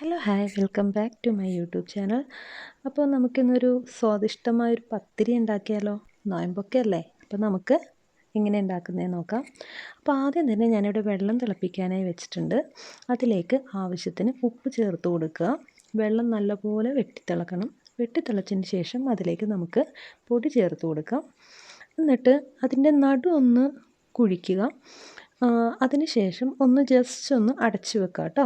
Hello hi welcome back to my YouTube channel അപ്പോൾ നമുക്കിന്നൊരു സ്വാദിഷ്ടമായൊരു പത്തിരി ഉണ്ടാക്കിയാലോ? നോയമ്പൊക്കെ അല്ലേ? അപ്പോൾ നമുക്ക് എങ്ങനെ ഉണ്ടാക്കുന്നതെന്ന് നോക്കാം. അപ്പോൾ ആദ്യം തന്നെ ഞാനിവിടെ വെള്ളം തിളപ്പിക്കാനായി വെച്ചിട്ടുണ്ട്. അതിലേക്ക് ആവശ്യത്തിന് ഉപ്പ് ചേർത്ത് കൊടുക്കുക. വെള്ളം നല്ലപോലെ വെട്ടിത്തിളക്കണം. വെട്ടിത്തിളച്ചതിന് ശേഷം അതിലേക്ക് നമുക്ക് പൊടി ചേർത്ത് കൊടുക്കാം. എന്നിട്ട് അതിന്റെ നടു ഒന്ന് കുഴിക്കുക. അതിന് ശേഷം ഒന്ന് ജസ്റ്റ് ഒന്ന് അടച്ചു വെക്കുക കേട്ടോ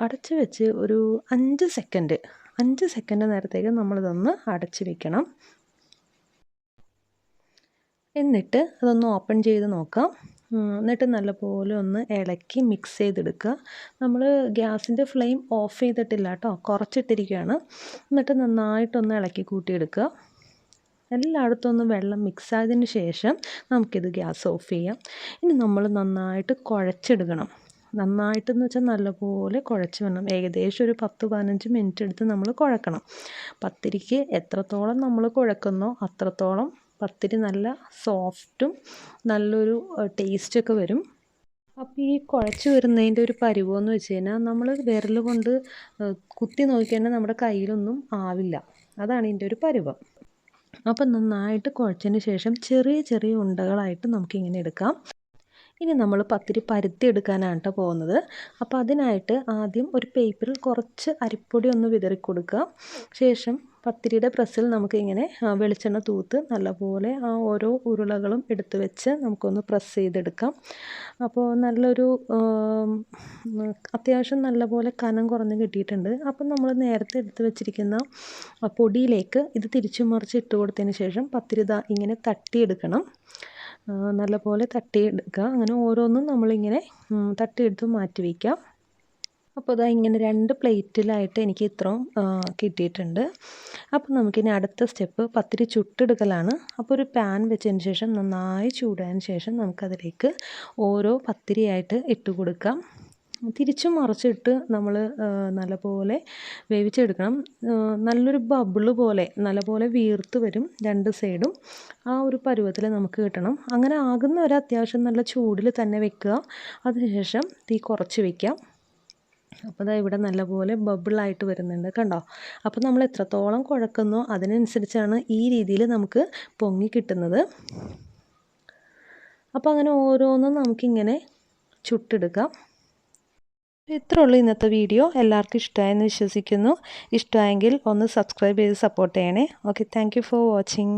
അടച്ച് വെച്ച് ഒരു അഞ്ച് സെക്കൻഡ് അഞ്ച് സെക്കൻഡ് നേരത്തേക്ക് നമ്മളിതൊന്ന് അടച്ചു വെക്കണം. എന്നിട്ട് അതൊന്ന് ഓപ്പൺ ചെയ്ത് നോക്കാം. എന്നിട്ട് നല്ലപോലെ ഒന്ന് ഇളക്കി മിക്സ് ചെയ്തെടുക്കുക നമ്മൾ ഗ്യാസിന്റെ ഫ്ലെയിം ഓഫ് ചെയ്തിട്ടില്ല കേട്ടോ കുറച്ചിട്ടിരിക്കുകയാണ് എന്നിട്ട് നന്നായിട്ടൊന്ന് ഇളക്കി കൂട്ടിയെടുക്കുക എല്ലായിടത്തും ഒന്ന് വെള്ളം മിക്സ് ആയതിന് ശേഷം നമുക്കിത് ഗ്യാസ് ഓഫ് ചെയ്യാം. ഇനി നമ്മൾ നന്നായിട്ട് കുഴച്ചെടുക്കണം. നന്നായിട്ടെന്ന് വെച്ചാൽ നല്ലപോലെ കുഴച്ച് വേണം ഏകദേശം ഒരു പത്ത് പതിനഞ്ച് മിനിറ്റ് എടുത്ത് നമ്മൾ കുഴക്കണം. പത്തിരിക്ക് എത്രത്തോളം നമ്മൾ കുഴക്കുന്നോ അത്രത്തോളം പത്തിരി നല്ല സോഫ്റ്റും നല്ലൊരു ടേസ്റ്റൊക്കെ വരും. അപ്പോൾ ഈ കുഴച്ച് വരുന്നതിന്റെ ഒരു പരിവമെന്ന് വെച്ച് കഴിഞ്ഞാൽ നമ്മൾ വിരൽ കൊണ്ട് കുത്തി നോക്കിക്കഴിഞ്ഞാൽ നമ്മുടെ കയ്യിലൊന്നും ആവില്ല. അതാണ് ഇതിന്റെ ഒരു പരുവം. അപ്പം നന്നായിട്ട് കുഴച്ചതിന് ശേഷം ചെറിയ ചെറിയ ഉണ്ടകളായിട്ട് നമുക്കിങ്ങനെ എടുക്കാം. ഇനി നമ്മൾ പത്തിരി പരുത്തി എടുക്കാനാണ് കേട്ടോ പോകുന്നത്. അപ്പോൾ അതിനായിട്ട് ആദ്യം ഒരു പേപ്പറിൽ കുറച്ച് അരിപ്പൊടി ഒന്ന് വിതറി കൊടുക്കുക ശേഷം പത്തിരിയുടെ പ്രസ്സിൽ നമുക്കിങ്ങനെ വെളിച്ചെണ്ണ തൂത്ത് നല്ലപോലെ ആ ഓരോ ഉരുളകളും എടുത്തു വെച്ച് നമുക്കൊന്ന് പ്രസ് ചെയ്തെടുക്കാം. അപ്പോൾ നല്ലൊരു അത്യാവശ്യം നല്ലപോലെ കനം കുറഞ്ഞ് കിട്ടിയിട്ടുണ്ട്. അപ്പം നമ്മൾ നേരത്തെ എടുത്ത് വെച്ചിരിക്കുന്ന പൊടിയിലേക്ക് ഇത് തിരിച്ചു മറിച്ച് ഇട്ട് കൊടുത്തതിന് ശേഷം പത്തിരി ഇങ്ങനെ തട്ടിയെടുക്കണം. നല്ലപോലെ തട്ടിയെടുക്കുക. അങ്ങനെ ഓരോന്നും നമ്മളിങ്ങനെ തട്ടിയെടുത്ത് മാറ്റി വയ്ക്കാം അപ്പോൾ അതാ ഇങ്ങനെ രണ്ട് പ്ലേറ്റിലായിട്ട് എനിക്ക് ഇത്രയും കിട്ടിയിട്ടുണ്ട്. അപ്പോൾ നമുക്കിനി അടുത്ത സ്റ്റെപ്പ് പത്തിരി ചുട്ടെടുക്കലാണ്. അപ്പോൾ ഒരു പാൻ വെച്ചതിന് ശേഷം നന്നായി ചൂടായതിന് ശേഷം നമുക്കതിലേക്ക് ഓരോ പത്തിരിയായിട്ട് ഇട്ട് കൊടുക്കാം. തിരിച്ചും മറിച്ചിട്ട് നമ്മൾ നല്ലപോലെ വേവിച്ചെടുക്കണം. നല്ലൊരു ബബിൾ പോലെ നല്ലപോലെ വീർത്ത് വരും രണ്ട് സൈഡും. ആ ഒരു പരുവത്തിൽ നമുക്ക് കിട്ടണം. അങ്ങനെ ആകുന്ന അത്യാവശ്യം നല്ല ചൂടിൽ തന്നെ വെക്കുക. അതിനുശേഷം തീ കുറച്ച് വയ്ക്കാം അപ്പോൾ ദാ ഇവിടെ നല്ലപോലെ ബബിളായിട്ട് വരുന്നുണ്ട് കണ്ടോ? അപ്പോൾ നമ്മൾ എത്രത്തോളം കുഴക്കുന്നോ അതിനനുസരിച്ചാണ് ഈ രീതിയിൽ നമുക്ക് പൊങ്ങി കിട്ടുന്നത്. അപ്പോൾ അങ്ങനെ ഓരോന്നും നമുക്കിങ്ങനെ ചുട്ടെടുക്കാം. ഇത്രേ ഉള്ളൂ ഇന്നത്തെ വീഡിയോ. എല്ലാവർക്കും ഇഷ്ടമായെന്ന് വിശ്വസിക്കുന്നു. ഇഷ്ടമായെങ്കിൽ ഒന്ന് സബ്സ്ക്രൈബ് ചെയ്ത് സപ്പോർട്ട് ചെയ്യണേ. Okay thank for watching